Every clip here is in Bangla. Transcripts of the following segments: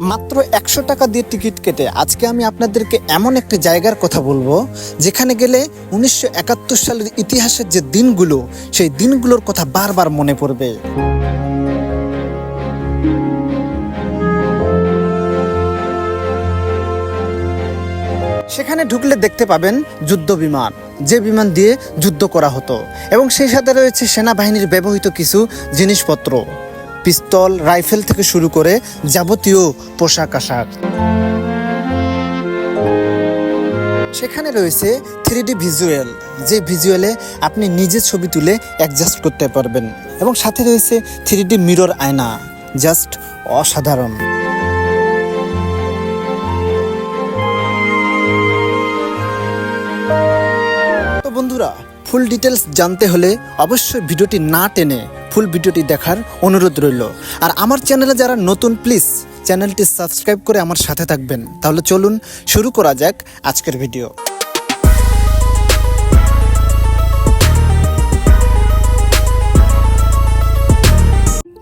মাত্র একশো টাকা দিয়ে টিকিট কেটে আজকে আমি আপনাদেরকে এমন একটি জায়গার কথা বলব, যেখানে গেলে উনিশশো একাত্তর সালের ইতিহাসের যে দিনগুলো, সেই দিনগুলোর কথা বারবার মনে পড়বে। সেখানে ঢুকলে দেখতে পাবেন যুদ্ধ বিমান, যে বিমান দিয়ে যুদ্ধ করা হতো, এবং সেই সাথে রয়েছে সেনাবাহিনীর ব্যবহৃত কিছু জিনিসপত্র। পিস্তল, রাইফেল থেকে শুরু করে যাবতীয় পোশাক আশাক। সেখানে রয়েছে থ্রি ডি ভিজুয়াল, যে ভিজুয়ালে আপনি নিজে ছবি তুলে অ্যাডজাস্ট করতে পারবেন এবং সাথে রয়েছে থ্রি ডি মিরর আয়না জাস্ট অসাধারণ। তো বন্ধুরা ফুল ডিটেলস জানতে হলে অবশ্যই ভিডিওটি না টেনে ফুল ভিডিওটি দেখার অনুরোধ রইল। আর আমার চ্যানেলে যারা নতুন, প্লিজ চ্যানেলটি সাবস্ক্রাইব করে আমার সাথে থাকবেন। তাহলে চলুন শুরু করা যাক আজকের ভিডিও।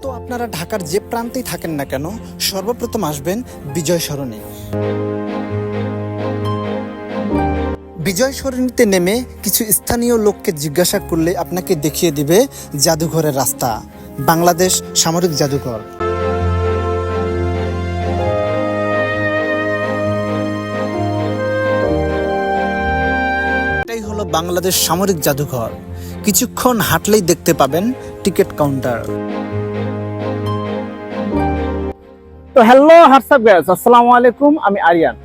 তো আপনারা ঢাকার যে প্রান্তেই থাকেন না কেন, সর্বপ্রথম আসবেন বিজয় সরণি। বিজয় সরণিতে নেমে কিছু স্থানীয় লোককে জিজ্ঞাসা করলে আপনাকে দেখিয়ে দিবে জাদুঘরের রাস্তা। বাংলাদেশ সামরিক জাদুঘর। এটাই হলো বাংলাদেশ সামরিক জাদুঘর। কিছুক্ষণ হাঁটলেই দেখতে পাবেন টিকিট কাউন্টার। তো হ্যালো হোয়াটসঅ্যাপ গাইস? আসসালামু আলাইকুম, আমি আরিয়ান।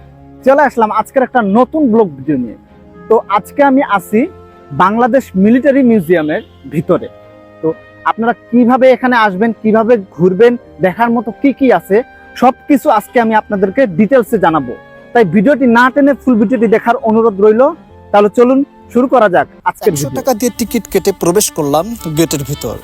চলে আসলাম আজকের একটা নতুন ব্লগ ভিডিও নিয়ে। তো আজকে আমি আসি বাংলাদেশ মিলিটারি মিউজিয়ামের ভিতরে। তো আপনারা কীভাবে এখানে আসবেন কীভাবে ঘুরবেন দেখার মতো কি কি আছে সব কিছু আজকে আমি আপনাদেরকে ডিটেলসে জানাব। তাই ভিডিওটি না টেনে ফুল ভিডিওটি দেখার অনুরোধ রইল। তাহলে চলুন শুরু করা যাক আজকে একশো টাকা দিয়ে টিকিট কেটে প্রবেশ করলাম গেটের ভিতর।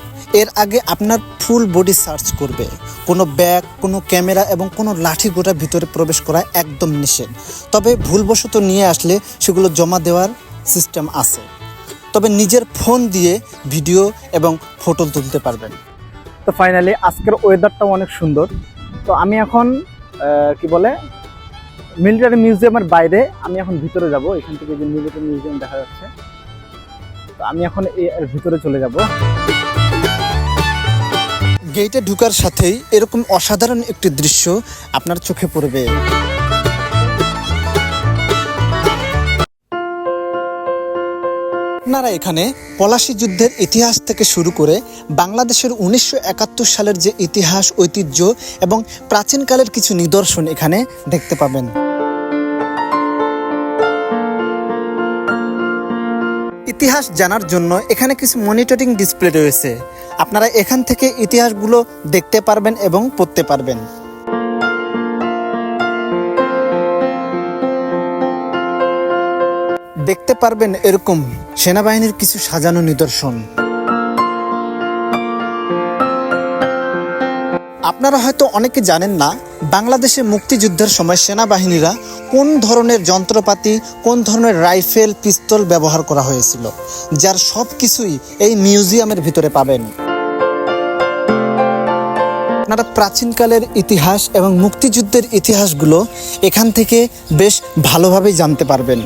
এর আগে আপনার ফুল বডি সার্চ করবে। কোনো ব্যাগ, কোনো ক্যামেরা এবং কোনো লাঠি গোটা ভিতরে প্রবেশ করা একদম নিষেধ। তবে ভুলবশত নিয়ে আসলে সেগুলো জমা দেওয়ার সিস্টেম আছে। তবে নিজের ফোন দিয়ে ভিডিও এবং ফটো তুলতে পারবেন। তো ফাইনালি আজকের ওয়েদারটাও অনেক সুন্দর। তো আমি এখন কি বলে মিলিটারি মিউজিয়ামের বাইরে আমি এখন ভিতরে যাব। এখান থেকে যে মিলিটারি মিউজিয়াম দেখা যাচ্ছে। তো আমি এখন এর ভিতরে চলে যাব। গেটে ঢুকার সাথেই এরকম অসাধারণ একটি দৃশ্য আপনার চোখে পড়বে। আপনারা এখানে পলাশী যুদ্ধের ইতিহাস থেকে শুরু করে বাংলাদেশের উনিশশো একাত্তর সালের যে ইতিহাস, ঐতিহ্য এবং প্রাচীনকালের কিছু নিদর্শন এখানে দেখতে পাবেন। ইতিহাস জানার জন্য এখানে কিছু মনিটরিং ডিসপ্লে রয়েছে। আপনারা এখান থেকে ইতিহাসগুলো দেখতে পারবেন এবং পড়তে পারবেন। দেখতে পারবেন এরকম সেনাবাহিনীর কিছু সাজানো নিদর্শন। আপনারা হয়তো অনেকে জানেন না, বাংলাদেশে মুক্তিযুদ্ধের সময় সেনাবাহিনীরা কোন ধরনের যন্ত্রপাতি, কোন ধরনের রাইফেল, পিস্তল ব্যবহার করা হয়েছিল, যার সব কিছুই এই মিউজিয়ামের ভিতরে পাবেন। আপনারা প্রাচীনকালের ইতিহাস এবং মুক্তিযুদ্ধের ইতিহাসগুলো এখান থেকে বেশ ভালোভাবেই জানতে পারবেন।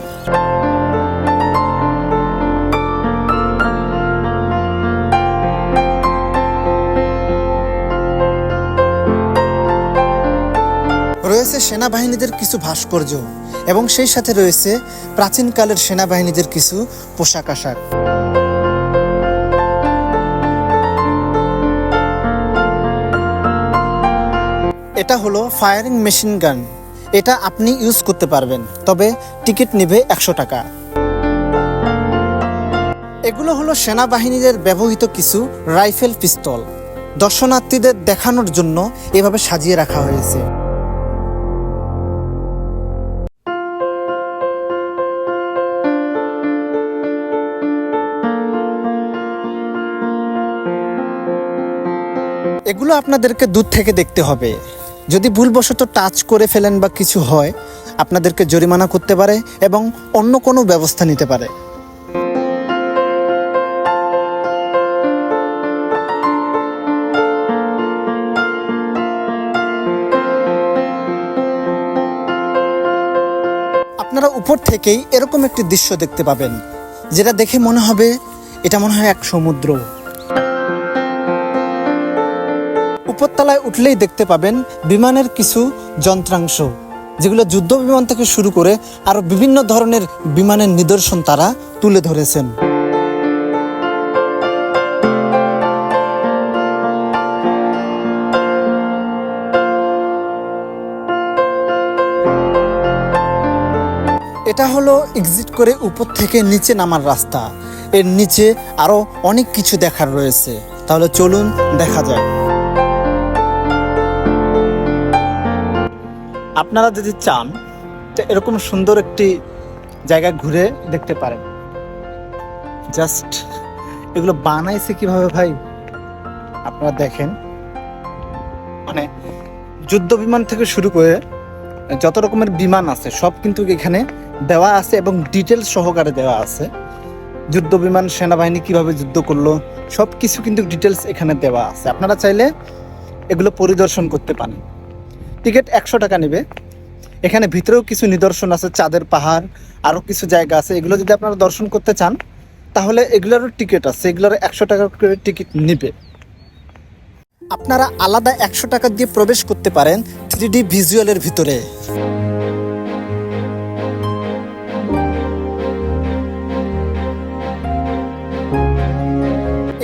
রয়েছে সেনাবাহিনীদের কিছু ভাস্কর্য এবং সেই সাথে রয়েছে প্রাচীনকালের সেনাবাহিনীদের কিছু পোশাক আশাক। এটা হলো ফায়ারিং মেশিন গান এটা আপনি ইউজ করতে পারবেন, তবে টিকিট নেবে একশো টাকা। এগুলো হলো সেনাবাহিনীদের ব্যবহৃত কিছু রাইফেল পিস্তল দর্শনার্থীদের দেখানোর জন্য এভাবে সাজিয়ে রাখা হয়েছে। এগুলো আপনাদেরকে দূর থেকে দেখতে হবে। যদি ভুলবশত টাচ করে ফেলেন বা কিছু হয়, আপনাদেরকে জরিমানা করতে পারে এবং অন্য কোনো ব্যবস্থা নিতে পারে। আপনারা উপর থেকেই এরকম একটি দৃশ্য দেখতে পাবেন, যেটা দেখে মনে হবে এটা মনে হয় এক সমুদ্র। উপরতলায় উঠলেই দেখতে পাবেন বিমানের কিছু যন্ত্রাংশ, যেগুলো যুদ্ধ বিমান থেকে শুরু করে আরও বিভিন্ন ধরনের বিমানের নিদর্শন তারা তুলে ধরেছেন। এটা হলো এক্সিট করে উপর থেকে নিচে নামার রাস্তা। এর নিচে আরও অনেক কিছু দেখার রয়েছে। তাহলে চলুন দেখা যায় আপনারা যদি চান, তো এরকম সুন্দর একটি জায়গা ঘুরে দেখতে পারেন। জাস্ট এগুলো বানাইছে কীভাবে ভাই? আপনারা দেখেন। মানে যুদ্ধ বিমান থেকে শুরু করে যত রকমের বিমান আছে, সব কিন্তু এখানে দেওয়া আছে এবং ডিটেলস সহকারে দেওয়া আছে। যুদ্ধ বিমান, সেনাবাহিনী কীভাবে যুদ্ধ করল সব কিছু কিন্তু ডিটেলস এখানে দেওয়া আছে। আপনারা চাইলে এগুলো পরিদর্শন করতে পারেন। টিকিট একশো টাকা নেবে। এখানে ভিতরেও কিছু নিদর্শন আছে, চাঁদের পাহাড় আরও কিছু জায়গা আছে। এগুলো যদি আপনারা দর্শন করতে চান, তাহলে এগুলোরও টিকিট আছে। এগুলোর একশো টাকা করে টিকিট নেবে। আপনারা আলাদা একশো টাকা দিয়ে প্রবেশ করতে পারেন থ্রি ডি ভিজুয়ালের ভিতরে।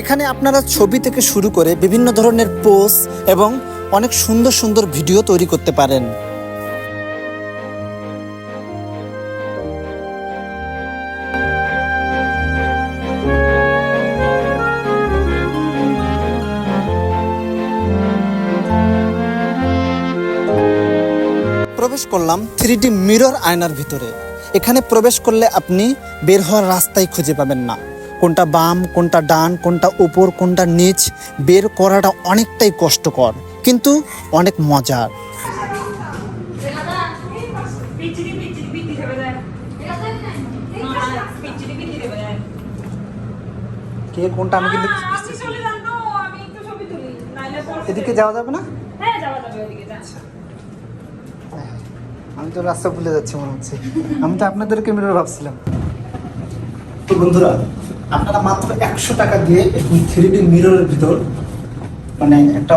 এখানে আপনারা ছবি থেকে শুরু করে বিভিন্ন ধরনের পোস্ট এবং অনেক সুন্দর সুন্দর ভিডিও তৈরি করতে পারেন। প্রবেশ করলাম থ্রি মিরর আয়নার ভিতরে। এখানে প্রবেশ করলে আপনি বের হওয়ার রাস্তাই খুঁজে পাবেন না। কোনটা বাম, কোনটা ডান, কোনটা উপর, কোনটা নিচ, বের করাটা অনেকটাই কষ্টকর। কিন্তু অনেক মজার। কে কোনটা আমি কিন্তু এদিকে যাওয়া যাবে না? হ্যাঁ যাওয়া যাবে ওইদিকে যা আমি তো রাস্তা ভুলে যাচ্ছি মনে হচ্ছে। আমি তো আপনাদেরকে মিরর ভাবছিলাম। তো বন্ধুরা আপনারা মাত্র একশো টাকা দিয়ে এরকম থ্রি ডি মিররের ভিতর মানে একটা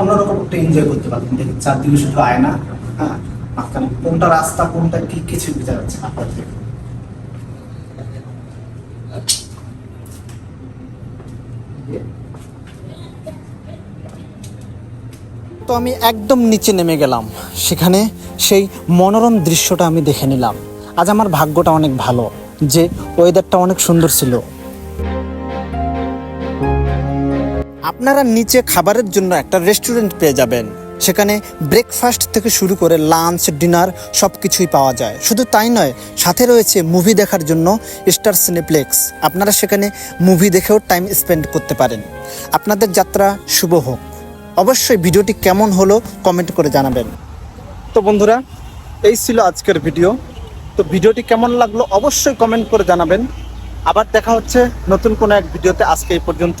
অন্যরকম একটা এনজয় করতে দেখুন চারদিকে শুধু আয়না হ্যাঁ মাঝখানে কোনটা রাস্তা, কোনটা কি কিছু না। আপনাদের। তো আমি একদম নিচে নেমে গেলাম। সেখানে সেই মনোরম দৃশ্যটা আমি দেখে নিলাম। আজ আমার ভাগ্যটা অনেক ভালো, যে ওয়েদারটা অনেক সুন্দর ছিল। আপনারা নিচে খাবারের জন্য একটা রেস্টুরেন্ট পেয়ে যাবেন। সেখানে ব্রেকফাস্ট থেকে শুরু করে লাঞ্চ ডিনার সব কিছুই পাওয়া যায়। শুধু তাই নয়, সাথে রয়েছে মুভি দেখার জন্য স্টার সিনেপ্লেক্স আপনারা সেখানে মুভি দেখেও টাইম স্পেন্ড করতে পারেন। আপনাদের যাত্রা শুভ হোক। অবশ্যই ভিডিওটি কেমন হলো কমেন্ট করে জানাবেন। তো বন্ধুরা, এই ছিল আজকের ভিডিও তো ভিডিওটি কেমন লাগল অবশ্যই কমেন্ট করে জানাবেন। আবার দেখা হচ্ছে নতুন কোনো এক ভিডিওতে আজকে এই পর্যন্ত।